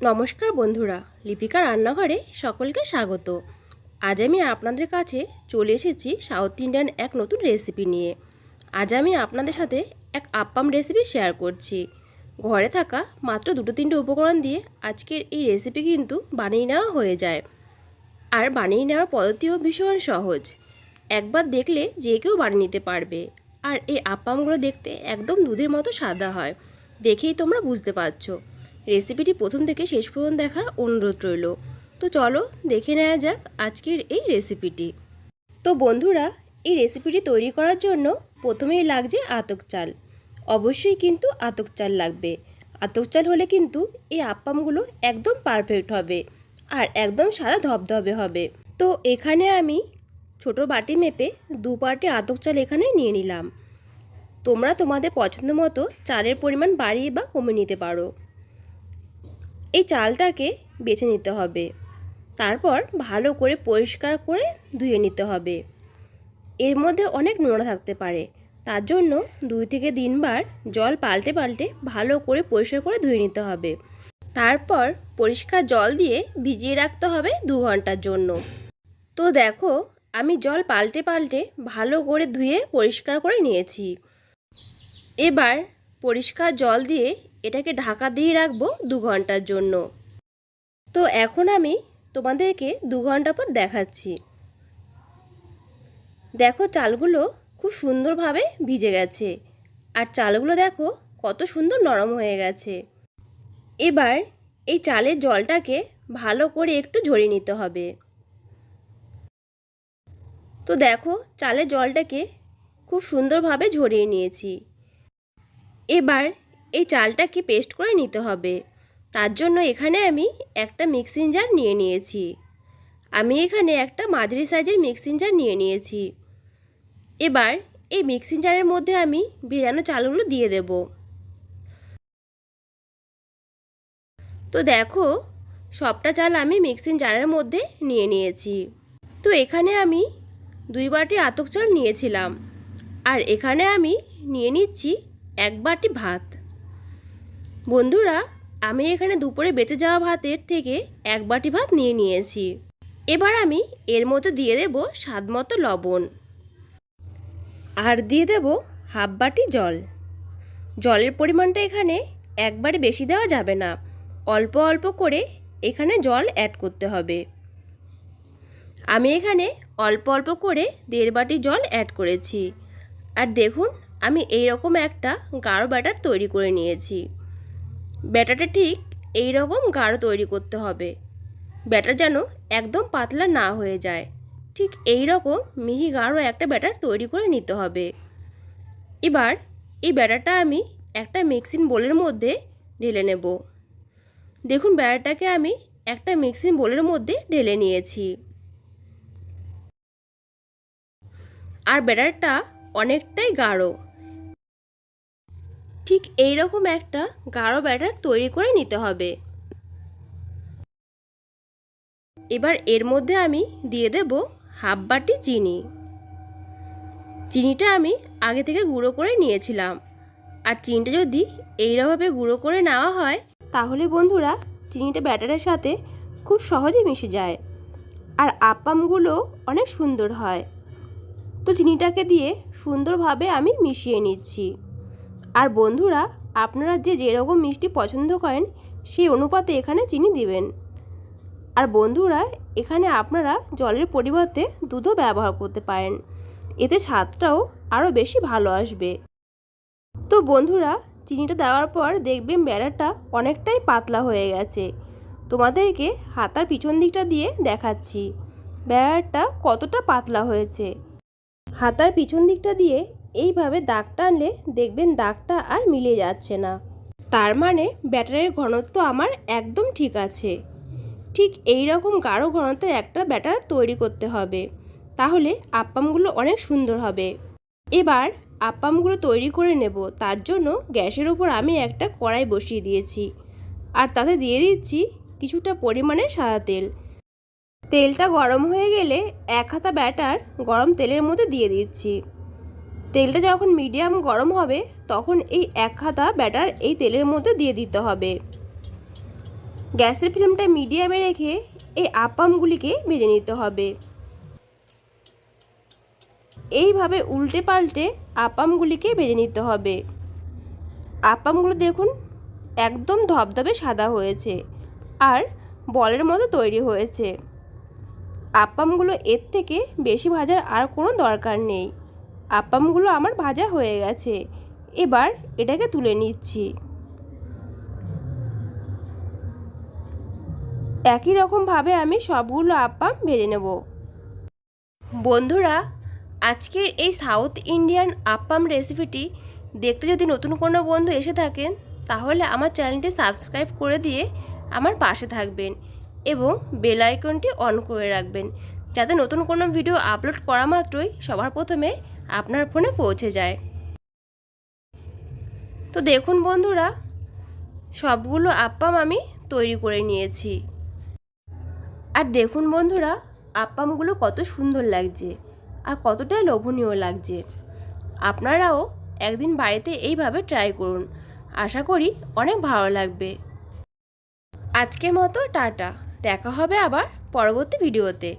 নমস্কার বন্ধুরা, লিপিকা রান্নাঘরে সকলকে স্বাগত। আজ আমি আপনাদের কাছে চলে এসেছি সাউথ ইন্ডিয়ান এক নতুন রেসিপি নিয়ে। আজ আমি আপনাদের সাথে এক আপ্পাম রেসিপি শেয়ার করছি। ঘরে থাকা মাত্র দুটো তিনটে উপকরণ দিয়ে আজকের এই রেসিপি কিন্তু বানিয়ে নেওয়া হয়ে যায়। আর বানিয়ে নেওয়ার পদ্ধতিও ভীষণ সহজ। একবার দেখলে যে কেউ বানিয়ে নিতে পারবে। আর এই আপ্পামগুলো দেখতে একদম দুধের মতো সাদা হয়। দেখেই তোমরা বুঝতে পারছ। রেসিপিটি প্রথম থেকে শেষ পর্যন্ত দেখার অনুরোধ রইল। তো চলো দেখে নেওয়া যাক আজকের এই রেসিপিটি। তো বন্ধুরা, এই রেসিপিটি তৈরি করার জন্য প্রথমেই লাগছে আতক চাল। অবশ্যই কিন্তু আতক চাল লাগবে। আতক চাল হলে কিন্তু এই আপ্পামগুলো একদম পারফেক্ট হবে আর একদম সাদা ধবধবে হবে। তো এখানে আমি ছোট বাটি মেপে দু বাটি আতক চাল এখানে নিয়ে নিলাম। তোমরা তোমাদের পছন্দ মতো চালের পরিমাণ বাড়িয়ে বা কমে নিতে পারো। এই চালটাকে বেছে নিতে হবে। তারপর ভালো করে পরিষ্কার করে ধুয়ে নিতে হবে। এর মধ্যে অনেক নোংরা থাকতে পারে। তার জন্য দুই থেকে তিনবার জল পাল্টে পাল্টে ভালো করে পরিষ্কার করে ধুয়ে নিতে হবে। তারপর পরিষ্কার জল দিয়ে ভিজিয়ে রাখতে হবে দু ঘণ্টার জন্য। তো দেখো, আমি জল পাল্টে পাল্টে ভালো করে ধুয়ে পরিষ্কার করে নিয়েছি। এবার পরিষ্কার জল দিয়ে এটাকে ঢাকা দিয়ে রাখব দু ঘণ্টার জন্য। তো এখন আমি তোমাদেরকে দু ঘণ্টা পর দেখাচ্ছি। দেখো চালগুলো খুব সুন্দরভাবে ভিজে গেছে আর চালগুলো দেখো কত সুন্দর নরম হয়ে গেছে। এবার এই চালের জলটাকে ভালো করে একটু ঝরিয়ে নিতে হবে। তো দেখো চালের জলটাকে খুব সুন্দরভাবে ঝরিয়ে নিয়েছি। এবার এই চালটাকে পেস্ট করে নিতে হবে। তার জন্য এখানে আমি একটা মিক্সিং জার নিয়ে নিয়েছি। আমি এখানে একটা মাঝারি সাইজের মিক্সিং জার নিয়ে নিয়েছি। এবার এই মিক্সিং জারের মধ্যে আমি ভেজানো চালগুলো দিয়ে দেব। তো দেখো, সবটা চাল আমি মিক্সিং জারের মধ্যে নিয়ে নিয়েছি। তো এখানে আমি দুই বাটি আতক চাল নিয়েছিলাম। আর এখানে আমি নিয়ে নিচ্ছি এক বাটি ভাত। বন্ধুরা, আমি এখানে দুপুরে বেঁচে যাওয়া ভাতের থেকে এক বাটি ভাত নিয়ে নিয়েছি। এবার আমি এর মধ্যে দিয়ে দেব স্বাদ মতো লবণ। আর দিয়ে দেব হাফ বাটি জল। জলের পরিমাণটা এখানে একবারে বেশি দেওয়া যাবে না। অল্প অল্প করে এখানে জল অ্যাড করতে হবে। আমি এখানে অল্প অল্প করে দেড় বাটি জল অ্যাড করেছি। আর দেখুন আমি এই রকম একটা গাঢ় ব্যাটার তৈরি করে নিয়েছি। ব্যাটারটা ঠিক এই রকম গাঢ় তৈরি করতে হবে। ব্যাটার যেন একদম পাতলা না হয়ে যায়। ঠিক এই রকম মিহি গাঢ় একটা ব্যাটার তৈরি করে নিতে হবে। এবার এই ব্যাটারটা আমি একটা মিক্সিং বোলের মধ্যে ঢেলে নেব। দেখুন ব্যাটারটাকে আমি একটা মিক্সিং বোলের মধ্যে ঢেলে নিয়েছি। আর ব্যাটারটা অনেকটাই গাঢ়। ঠিক এই রকম একটা গাঢ় ব্যাটার তৈরি করে নিতে হবে। এবার এর মধ্যে আমি দিয়ে দেব হাফ বাটি চিনি। চিনিটা আমি আগে থেকে গুঁড়ো করে নিয়েছিলাম। আর চিনিটা যদি এইরকমভাবে গুঁড়ো করে নেওয়া হয়, তাহলে বন্ধুরা, চিনিটা ব্যাটারের সাথে খুব সহজে মিশে যায়। আর আপ্পামগুলো অনেক সুন্দর হয়। তো চিনিটাকে দিয়ে সুন্দরভাবে আমি মিশিয়ে নিচ্ছি। আর বন্ধুরা, আপনারা যে যেরকম মিষ্টি পছন্দ করেন, সেই অনুপাতে এখানে চিনি দিবেন। আর বন্ধুরা, এখানে আপনারা জলের পরিবর্তে দুধও ব্যবহার করতে পারেন। এতে স্বাদটাও আরও বেশি ভালো আসবে। তো বন্ধুরা, চিনিটা দেওয়ার পর দেখবেন ব্যাটারটা অনেকটাই পাতলা হয়ে গেছে। তোমাদেরকে হাতার পিছন দিকটা দিয়ে দেখাচ্ছি। ব্যাটারটা কতটা পাতলা হয়েছে। হাতার পিছন দিকটা দিয়ে এইভাবে দাগ টানলে দেখবেন দাগটা আর মিলে যাচ্ছে না। তার মানে ব্যাটারের ঘনত্ব আমার একদম ঠিক আছে। ঠিক এই রকম গাঢ় ঘনত্বের একটা ব্যাটার তৈরি করতে হবে। তাহলে আপ্পামগুলো অনেক সুন্দর হবে। এবার আপ্পামগুলো তৈরি করে নেব। তার জন্য গ্যাসের উপর আমি একটা কড়াই বসিয়ে দিয়েছি। আর তাতে দিয়ে দিচ্ছি কিছুটা পরিমাণে সাদা তেল। তেলটা গরম হয়ে গেলে এক হাতা ব্যাটার গরম তেলের মধ্যে দিয়ে দিচ্ছি। তেলটা যখন মিডিয়াম গরম হবে, তখন এই এক হাতা ব্যাটার এই তেলের মধ্যে দিয়ে দিতে হবে। গ্যাসের ফ্লেমটা মিডিয়ামে রেখে এই আপামগুলিকে ভেজে নিতে হবে। এইভাবে উল্টে পাল্টে আপামগুলিকে ভেজে নিতে হবে। আপামগুলো দেখুন, একদম ধবধবে সাদা হয়েছে আর বলের মতো তৈরি হয়েছে। আপামগুলো এর থেকে বেশি ভাজার আর কোনো দরকার নেই। আপামগুলো আমার ভাজা হয়ে গেছে। এবার এটাকে তুলে নিচ্ছি। একই রকমভাবে আমি সবগুলো আপাম ভেজে নেব। বন্ধুরা, আজকের এই সাউথ ইন্ডিয়ান আপ্পাম রেসিপিটি দেখতে যদি নতুন কোনো বন্ধু এসে থাকেন, তাহলে আমার চ্যানেলটি সাবস্ক্রাইব করে দিয়ে আমার পাশে থাকবেন এবং বেল আইকনটি অন করে রাখবেন। যাতে নতুন কোনো ভিডিও আপলোড করা মাত্রই সবার প্রথমে আপনার ফোনে পৌঁছে যায়। তো দেখুন বন্ধুরা, সবগুলো আপ্পাম আমি তৈরি করে নিয়েছি। আর দেখুন বন্ধুরা, আপ্পামগুলো কত সুন্দর লাগছে আর কতটা লোভনীয় লাগছে। আপনারাও একদিন বাড়িতে এইভাবে ট্রাই করুন। আশা করি অনেক ভালো লাগবে। আজকের মতো টাটা। দেখা হবে আবার পরবর্তী ভিডিওতে